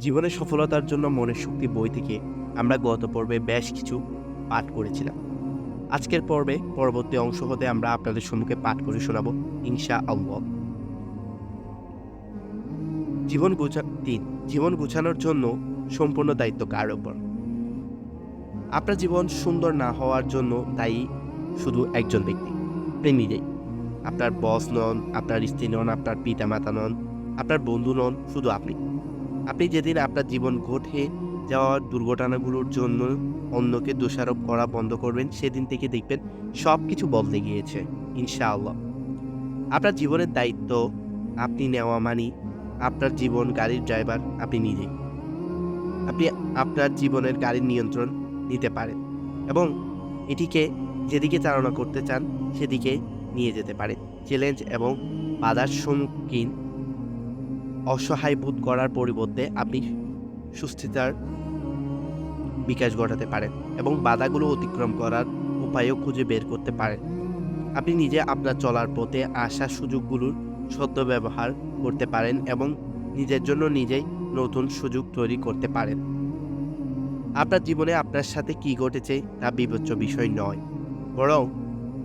জীবনের সফলতার জন্য মনের শক্তি বই থেকে আমরা গত পর্বে বেশ কিছু পাঠ করেছিলাম। আজকের পর্বে পরবর্তী অংশ হতে আমরা আপনাদের সম্মুখে পাঠ করে শোনাব ইনশা আল্লাহ জীবন গুছা, তিন, জীবন গোছানোর জন্য সম্পূর্ণ দায়িত্ব কার ওপর আপনার জীবন সুন্দর না হওয়ার জন্য দায়ী শুধু একজন ব্যক্তি, আপনি আপনার বস নন, আপনার স্ত্রী নন, আপনার পিতা মাতা নন, আপনার বন্ধু নন, শুধু আপনি। আপনি যেদিন আপনার জীবন ঘটে যাওয়া দুর্ঘটনাগুলোর জন্য অন্যকে দোষারোপ করা বন্ধ করবেন, সেদিন থেকে দেখবেন সব কিছু বদলে গিয়েছে, ইনশাআল্লাহ। আপনার জীবনের দায়িত্ব আপনি নেওয়া মানি, আপনার জীবন গাড়ির ড্রাইভার আপনি নিজেই আপনি আপনার জীবনের গাড়ির নিয়ন্ত্রণ নিতে পারেন এবং এটিকে যেদিকে চালনা করতে চান, সেদিকে নিয়ে যেতে পারেন। চ্যালেঞ্জ এবং বাধার সম্মুখীন অসহায় বোধ করার পরিবর্তে আপনি সুস্থতার বিকাশ ঘটাতে পারেন এবং বাধাগুলো অতিক্রম করার উপায়ও খুঁজে বের করতে পারেন। আপনি নিজে আপনার চলার পথে আসা সুযোগগুলোর সদ্য ব্যবহার করতে পারেন এবং নিজের জন্য নিজেই নতুন সুযোগ তৈরি করতে পারেন। আপনার জীবনে আপনার সাথে কি ঘটেছে তা বিবেচ্য বিষয় নয়, বরং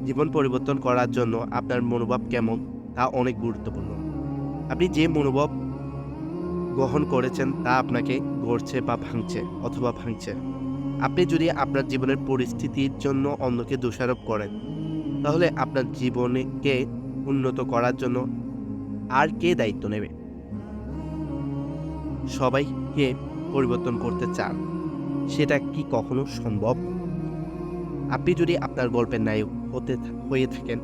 জীবন পরিবর্তন করার জন্য আপনার মনোভাব কেমন তা অনেক গুরুত্বপূর্ণ। আপনি যে মনোভাব গ্রহণ করেছেন তা আপনাকে গড়ছে বা ভাঙছে অথবা ভাঙছে। আপনি যদি আপনার জীবনের পরিস্থিতির জন্য অন্যকে দোষারোপ করেন, তাহলে আপনার জীবনকে উন্নত করার জন্য আর কে দায়িত্ব নেবে? সবাইকে পরিবর্তন করতে চান, সেটা কি কখনো সম্ভব? আপনি যদি আপনার গল্পের নায়ক হতে হয়ে থাকেন,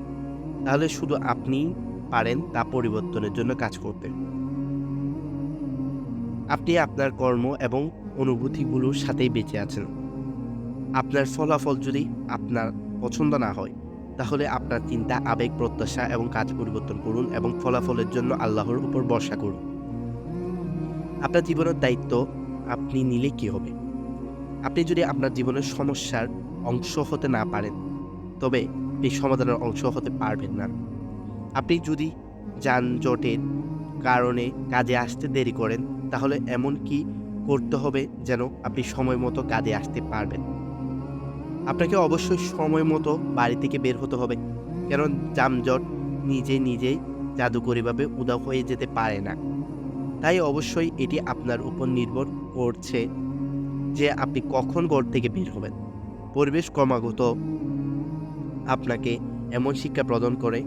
তাহলে শুধু আপনি পারেন তা পরিবর্তনের জন্য কাজ করতে। আপনি আপনার কর্ম এবং অনুভূতিগুলোর সাথেই বেঁচে আছেন। আপনার ফলাফল যদি আপনার পছন্দ না হয়, তাহলে আপনার চিন্তা, আবেগ, প্রত্যাশা এবং কাজ পরিবর্তন করুন এবং ফলাফলের জন্য আল্লাহর উপর ভরসা করুন। আপনার জীবনের দায়িত্ব আপনি নিলে কি হবে? আপনি যদি আপনার জীবনের সমস্যার অংশ হতে না পারেন, তবে এই সমাধানের অংশ হতে পারবেন না। আপনি যদি যানজটের কারণে কাজে আসতে দেরি করেন, তাহলে এমন কি করতে হবে যেন আপনি সময় মতো কাজে আসতে পারবেন? আপনাকে অবশ্যই সময় মতো বাড়ি থেকে বের হতে হবে কারণ যানজট নিজে নিজেই জাদুকরীভাবে উদাও হয়ে যেতে পারে না। তাই অবশ্যই এটি আপনার উপর নির্ভর করছে যে আপনি কখন ঘর থেকে বের হবেন। পরিবেশ ক্রমাগত আপনাকে এমন শিক্ষা প্রদান করে,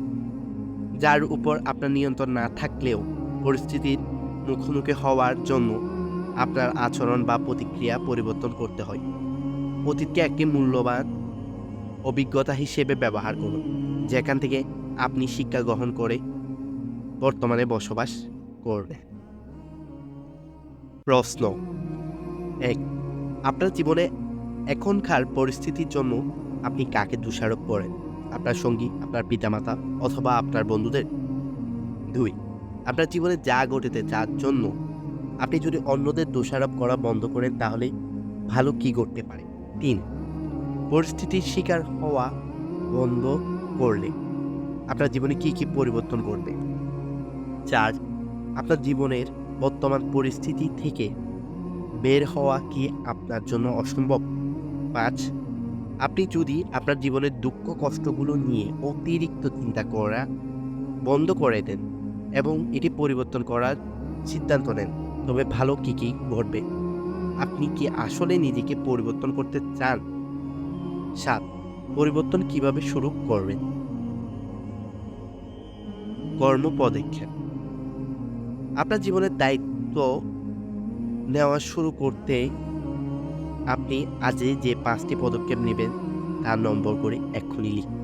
যার উপর আপনার নিয়ন্ত্রণ না থাকলেও পরিস্থিতির মুখোমুখি হওয়ার জন্য আপনার আচরণ বা প্রতিক্রিয়া পরিবর্তন করতে হয়। অতীতকে একটি মূল্যবান অভিজ্ঞতা হিসেবে ব্যবহার করুন, যেখান থেকে আপনি শিক্ষা গ্রহণ করে বর্তমানে বসবাস করবে প্রশ্ন এক, আপনার জীবনে এখনকার পরিস্থিতির জন্য আপনি কাকে দোষারোপ করেন? আপনার সঙ্গী, আপনার পিতামাতা অথবা আপনার বন্ধুদের? দুই আপনার জীবনে যা ঘটেতে যার জন্য আপনি যদি অন্যদের দোষারোপ করা বন্ধ করেন, তাহলে ভালো কি ঘটতে পারে? তিন, পরিস্থিতির শিকার হওয়া বন্ধ করলে আপনার জীবনে কি কি পরিবর্তন করবে চার, আপনার জীবনের বর্তমান পরিস্থিতি থেকে বের হওয়া কি আপনার জন্য অসম্ভব? পাঁচ, আপনি যদি আপনার জীবনের দুঃখ কষ্টগুলো নিয়ে অতিরিক্ত চিন্তা করা বন্ধ করে দেন এবং এটি পরিবর্তন করার সিদ্ধান্ত নেন। তবে ভালো কি কি ঘটবে? আপনি কি আসলে নিজেকে পরিবর্তন করতে চান? সাত, পরিবর্তন কীভাবে শুরু করবেন? কর্ম পদক্ষেপ। আপনার জীবনের দায়িত্ব নেওয়া শুরু করতে আপনি আজই যে পাঁচটি পদক্ষেপ নেবেন, তার নম্বর করে এক্ষুনি লিখুন।